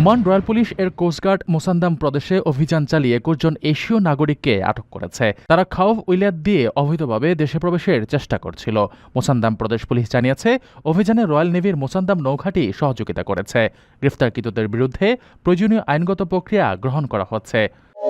Oman royal police এর coast guard Musandam প্রদেশে অভিযান চালিয়ে একুশ জন এশীয় নাগরিককে আটক করেছে। তারা খাওফ উইলাদ দিয়ে অবৈধভাবে দেশে প্রবেশের চেষ্টা করছিল। মোসান্দাম প্রদেশ পুলিশ জানিয়েছে, অভিযানে রয়্যাল নেভির মোসান্দাম নৌঘাটি সহযোগিতা করেছে। গ্রেফতারকৃতদের বিরুদ্ধে প্রয়োজনীয় আইনগত প্রক্রিয়া গ্রহণ করা হচ্ছে।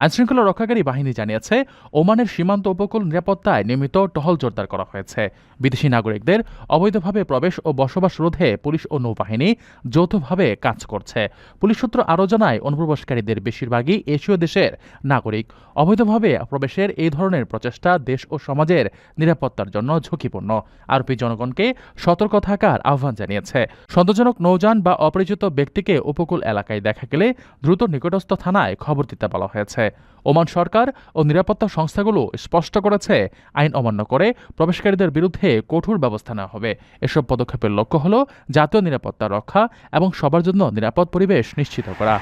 আইনশৃঙ্খলা রক্ষাকারী বাহিনী জানিয়েছে, ওমানের সীমান্ত উপকূল নিরাপত্তায় নিয়মিত টহল জোরদার করা হয়েছে। বিদেশি নাগরিকদের অবৈধভাবে প্রবেশ ও বসবাস রোধে পুলিশ ও নৌবাহিনী যৌথভাবে কাজ করছে। পুলিশ সূত্র আরও জানায়, অনুপ্রবেশকারীদের বেশিরভাগই এশীয় দেশের নাগরিক। অবৈধভাবে প্রবেশের এই ধরনের প্রচেষ্টা দেশ ও সমাজের নিরাপত্তার জন্য ঝুঁকিপূর্ণ। আরপি জনগণকে সতর্ক থাকার আহ্বান জানিয়েছে। সন্দেহজনক নৌযান বা অপরিচিত ব্যক্তিকে উপকূল এলাকায় দেখা গেলে দ্রুত নিকটস্থ থানায় খবর দিতে বলা হয়েছে। ওমান সরকার ও নিরাপত্তা সংস্থাগুলো স্পষ্ট করেছে, আইন অমান্য করে প্রবেশকারীদের বিরুদ্ধে কঠোর ব্যবস্থা নেওয়া হবে। এসব পদক্ষেপের লক্ষ্য হল জাতীয় নিরাপত্তা রক্ষা এবং সবার জন্য নিরাপদ পরিবেশ নিশ্চিত করা।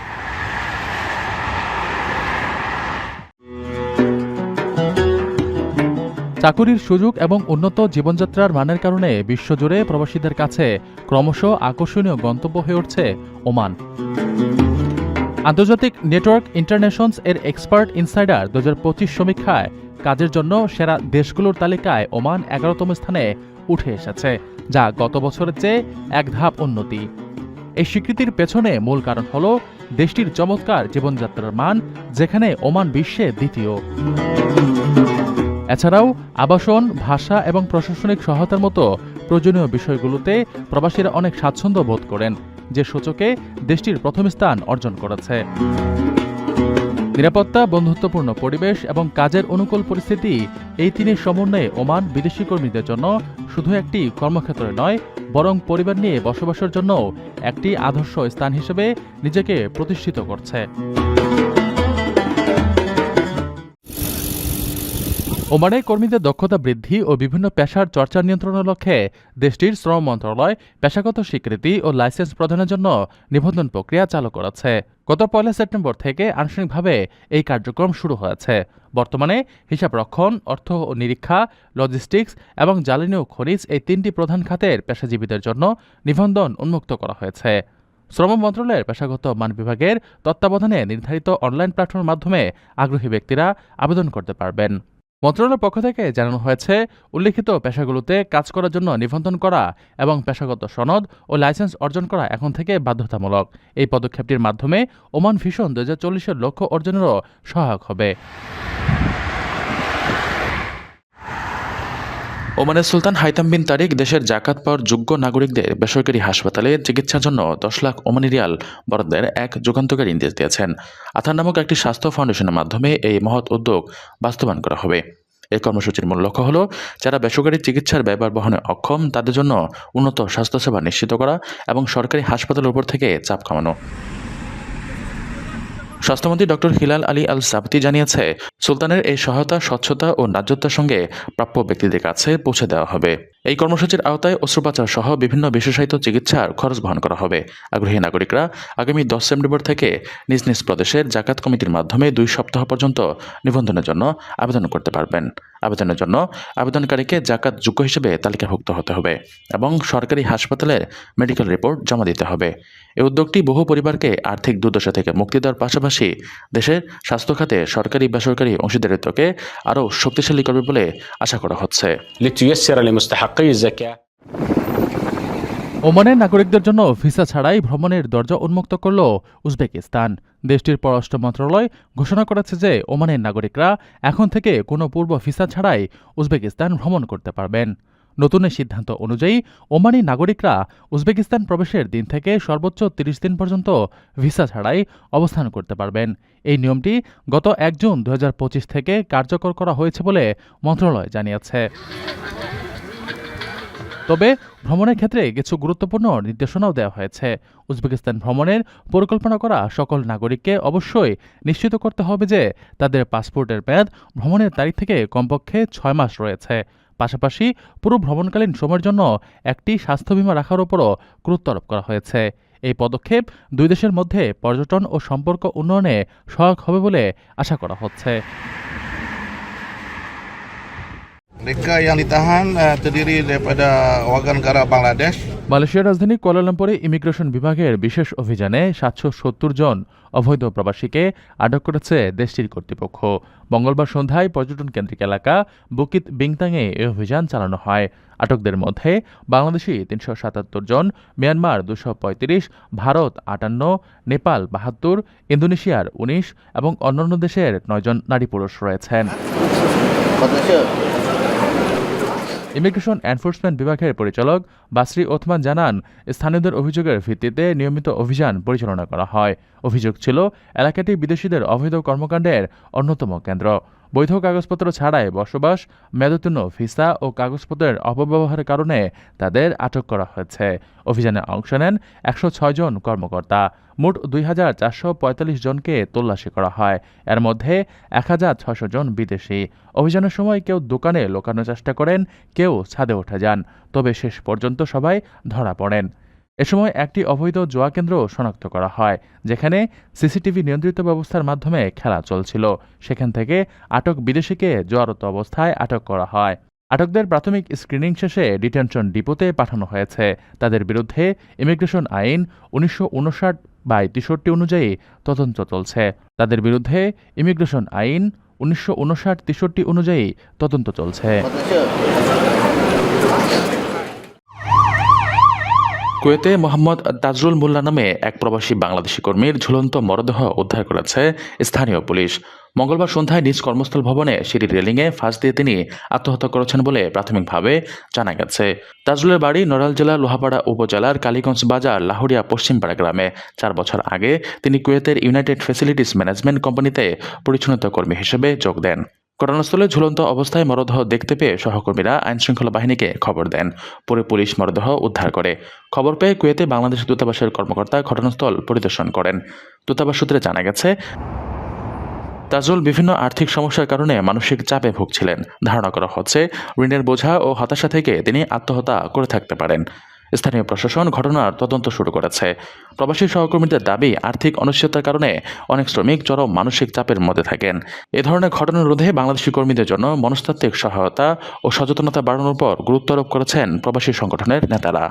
চাকুরির সুযোগ এবং উন্নত জীবনযাত্রার মানের কারণে বিশ্বজুড়ে প্রবাসীদের কাছে ক্রমশ আকর্ষণীয় গন্তব্য হয়ে উঠছে ওমান। আন্তর্জাতিক নেটওয়ার্ক ইন্টারন্যাশনস এর এক্সপার্ট ইনসাইডার দু পঁচিশ সমীক্ষায় কাজের জন্য সেরা দেশগুলোর তালিকায় ওমান এগারোতম স্থানে উঠে এসেছে, যা গত বছরের চেয়ে এক ধাপ উন্নতি। এই স্বীকৃতির পেছনে মূল কারণ হল দেশটির চমৎকার জীবনযাত্রার মান, যেখানে ওমান বিশ্বে দ্বিতীয়। এছাড়াও আবাসন, ভাষা এবং প্রশাসনিক সহায়তার মতো প্রয়োজনীয় বিষয়গুলোতে প্রবাসীরা অনেক স্বাচ্ছন্দ্য বোধ করেন। যে সূচকে দেশটির প্রথম স্থান অর্জন করেছে। নিরাপত্তা, বন্ধুত্বপূর্ণ পরিবেশ এবং কাজের অনুকূল পরিস্থিতি এই তিনের সমন্বয়ে ওমান বিদেশি কর্মীদের জন্য শুধু একটি কর্মক্ষেত্র নয়, বরং পরিবার নিয়ে বসবাসের জন্য একটি আদর্শ স্থান হিসেবে নিজেকে প্রতিষ্ঠিত করছে। ওমানে কর্মীদের দক্ষতা বৃদ্ধি ও বিভিন্ন পেশার চর্চা নিয়ন্ত্রণের লক্ষ্যে দেশটির শ্রম মন্ত্রণালয় পেশাগত স্বীকৃতি ও লাইসেন্স প্রদানের জন্য নিবন্ধন প্রক্রিয়া চালু করেছে। গত পয়লা সেপ্টেম্বর থেকে আনুষ্ঠানিকভাবে এই কার্যক্রম শুরু হয়েছে। বর্তমানে হিসাব রক্ষণ, অর্থ ও নিরীক্ষা লজিস্টিক্স এবং জ্বালানি ও খনিজ এই তিনটি প্রধান খাতের পেশাজীবীদের জন্য নিবন্ধন উন্মুক্ত করা হয়েছে। শ্রম মন্ত্রণালয়ের পেশাগত মান বিভাগের তত্ত্বাবধানে নির্ধারিত অনলাইন প্ল্যাটফর্মের মাধ্যমে আগ্রহী ব্যক্তিরা আবেদন করতে পারবেন। মন্ত্রণালয়ের পক্ষ থেকে জানানো হয়েছে, উল্লিখিত পেশাগুলোতে কাজ করার জন্য নিবন্ধন করা এবং পেশাগত সনদ ও লাইসেন্স অর্জন করা এখন থেকে বাধ্যতামূলক। এই পদক্ষেপটির মাধ্যমে ওমান ভিশন দু হাজার চল্লিশের লক্ষ্য অর্জনেরও সহায়ক হবে। ওমানের সুলতান হাইতাম বিন তারিক দেশের জাকাত পাওয়ার যোগ্য নাগরিকদের বেসরকারি হাসপাতালে চিকিৎসার জন্য দশ লাখ ওমানি রিয়াল বরাদ্দের এক যুগান্তকারী নির্দেশ দিয়েছেন। আথার নামক একটি স্বাস্থ্য ফাউন্ডেশনের মাধ্যমে এই মহৎ উদ্যোগ বাস্তবায়ন করা হবে। এই কর্মসূচির মূল লক্ষ্য হল, যারা বেসরকারি চিকিৎসার ব্যয়ভার বহনে অক্ষম, তাদের জন্য উন্নত স্বাস্থ্যসেবা নিশ্চিত করা এবং সরকারি হাসপাতালের উপর থেকে চাপ কমানো। স্বাস্থ্যমন্ত্রী doctor Hilal Ali Al Sabti জানিয়েছে, সুলতানের এই সহায়তা, স্বচ্ছতা ও ন্যায্যতার সঙ্গে প্রাপ্য ব্যক্তিদের কাছে পৌঁছে দেওয়া হবে। এই কর্মসূচির আওতায় অস্ত্রোপাচার সহ বিভিন্ন বিশেষায়িত চিকিৎসার খরচ বহন করা হবে। আগ্রহী নাগরিকরা আগামী দশ সেপ্টেম্বর থেকে নিজ নিজ প্রদেশের জাকাত কমিটির মাধ্যমে দুই সপ্তাহ পর্যন্ত নিবন্ধনের জন্য আবেদন করতে পারবেন। আবেদনের জন্য আবেদনকারীকে জাকাত যোগ্য হিসেবে তালিকাভুক্ত হতে হবে এবং সরকারি হাসপাতালের মেডিকেল রিপোর্ট জমা দিতে হবে। এই উদ্যোগটি বহু পরিবারকে আর্থিক দুর্দশা থেকে মুক্তি দেওয়ার পাশাপাশি দেশের স্বাস্থ্য খাতে সরকারি, বেসরকারি অংশীদারিত্বকে আরও শক্তিশালী করবে বলে আশা করা হচ্ছে। ওমানের নাগরিকদের জন্য ভিসা ছাড়াই ভ্রমণের দরজা উন্মুক্ত করল উজবেকিস্তান। দেশটির পররাষ্ট্র মন্ত্রণালয় ঘোষণা করেছে যে ওমানের নাগরিকরা এখন থেকে কোনো পূর্ব ভিসা ছাড়াই উজবেকিস্তান ভ্রমণ করতে পারবেন। নতুন এই সিদ্ধান্ত অনুযায়ী ওমানি নাগরিকরা উজবেকিস্তান প্রবেশের দিন থেকে সর্বোচ্চ তিরিশ দিন পর্যন্ত ভিসা ছাড়াই অবস্থান করতে পারবেন। এই নিয়মটি গত এক জুন দু হাজার পঁচিশ থেকে কার্যকর করা হয়েছে বলে মন্ত্রণালয় জানিয়েছে। তবে ভ্রমণের ক্ষেত্রে কিছু গুরুত্বপূর্ণ নির্দেশনাও দেওয়া হয়েছে। উজবেকিস্তান ভ্রমণের পরিকল্পনা করা সকল নাগরিককে অবশ্যই নিশ্চিত করতে হবে যে তাদের পাসপোর্টের মেয়াদ ভ্রমণের তারিখ থেকে কমপক্ষে ছয় মাস রয়েছে। পাশাপাশি পুরো ভ্রমণকালীন সময়ের জন্য একটি স্বাস্থ্য বীমা রাখার উপরও গুরুত্ব আরোপ করা হয়েছে। এই পদক্ষেপ দুই দেশের মধ্যে পর্যটন ও সম্পর্ক উন্নয়নে সহায়ক হবে বলে আশা করা হচ্ছে। Mereka yang ditahan uh, terdiri daripada warga negara Bangladesh, মালয়েশিয়ার রাজধানী কুয়ালালামপুরে ইমিগ্রেশন বিভাগের বিশেষ অভিযানে সাতশো সত্তর জন অবৈধ প্রবাসীকে আটক করেছে দেশটির কর্তৃপক্ষ। মঙ্গলবার সন্ধ্যায় পর্যটন কেন্দ্রিক এলাকা বুকিত বিংতাংয়ে এই অভিযান চালানো হয়। আটকদের মধ্যে বাংলাদেশি তিনশো সাতাত্তর জন মিয়ানমার দুশো পঁয়ত্রিশ ভারত আটান্ন নেপাল বাহাত্তর ইন্দোনেশিয়ার উনিশ এবং অন্যান্য দেশের নয়জন নারী পুরুষ রয়েছেন। ইমিগ্রেশন এনফোর্সমেন্ট বিভাগের পরিচালক বাসরি ওথমান জানান, স্থানীয়দের অভিযোগের ভিত্তিতে নিয়মিত অভিযান পরিচালনা করা হয়। অভিযোগ ছিল, এলাকাটি বিদেশিদের অবৈধ কর্মকাণ্ডের অন্যতম কেন্দ্র। বৈধ কাগজপত্র ছাড়াই বসবাস, মেয়াদোত্তীর্ণ ভিসা ও কাগজপত্রের অপব্যবহারের কারণে তাদের আটক করা হয়েছে। অভিযানে অংশ নেন একশো ছয় জন কর্মকর্তা। মোট দুই হাজার চারশো পঁয়তাল্লিশ জনকে তল্লাশি করা হয়। এর মধ্যে এক হাজার ছশো জন বিদেশি। অভিযানের সময় কেউ দোকানে লোকানোর চেষ্টা করেন, কেউ ছাদে উঠে যান। তবে শেষ পর্যন্ত সবাই ধরা পড়েন। এ সময় একটি অবৈধ জোয়া কেন্দ্র শনাক্ত করা হয়, যেখানে সিসিটিভি নিয়ন্ত্রিত ব্যবস্থার মাধ্যমে খেলা চলছিল। সেখান থেকে আটক বিদেশিকে জোয়ারত অবস্থায় আটক করা হয়। আটকদের প্রাথমিক স্ক্রিনিং শেষে ডিটেনশন ডিপোতে পাঠানো হয়েছে। তাদের বিরুদ্ধে ইমিগ্রেশন আইন উনিশশো উনষাট বাই তেষট্টি অনুযায়ী তদন্ত চলছে। তাদের বিরুদ্ধে ইমিগ্রেশন আইন উনিশশো উনষাট অনুযায়ী তদন্ত চলছে। কুয়েতে মোহাম্মদ তাজরুল মোল্লা নামে এক প্রবাসী বাংলাদেশি কর্মীর ঝুলন্ত মরদেহ উদ্ধার করেছে স্থানীয় পুলিশ। মঙ্গলবার সন্ধ্যায় নিজ কর্মস্থল ভবনে সিঁড়ির রেলিংয়ে ফাঁস দিয়ে তিনি আত্মহত্যা করেছেন বলে প্রাথমিকভাবে জানা গেছে। তাজরুলের বাড়ি নড়াল জেলার লোহাপাড়া উপজেলার কালীগঞ্জ বাজার লাহুরিয়া পশ্চিমপাড়া গ্রামে। চার বছর আগে তিনি কুয়েতের ইউনাইটেড ফেসিলিটিস ম্যানেজমেন্ট কোম্পানিতে পরিচ্ছন্নতা কর্মী হিসেবে যোগ দেন। ঘটনাস্থলে ঝুলন্ত অবস্থায় মরদেহ দেখতে পেয়ে সহকর্মীরা আইনশৃঙ্খলা বাহিনীকে খবর দেন। পরে পুলিশ মরদেহ উদ্ধার করে। খবর পেয়ে কুয়েতে বাংলাদেশ দূতাবাসের কর্মকর্তা ঘটনাস্থল পরিদর্শন করেন। দূতাবাস সূত্রে জানা গেছে তাজুল বিভিন্ন আর্থিক সমস্যার কারণে মানসিক চাপে ভুগছিলেন। ধারণা করা হচ্ছে, ঋণের বোঝা ও হতাশা থেকে তিনি আত্মহত্যা করে থাকতে পারেন। স্থানীয় প্রশাসন ঘটনার তদন্ত শুরু করেছে। প্রবাসী সহকর্মীদের দাবি, আর্থিক অনিশ্চয়তার কারণে অনেক শ্রমিক চরম মানসিক চাপের মধ্যে থাকেন। এ ধরনের ঘটনা রোধে বাংলাদেশি কর্মীদের জন্য মনস্তাত্ত্বিক সহায়তা ও সচেতনতা বাড়ানোর উপর গুরুত্ব আরোপ করেছেন প্রবাসী সংগঠনের নেতারা।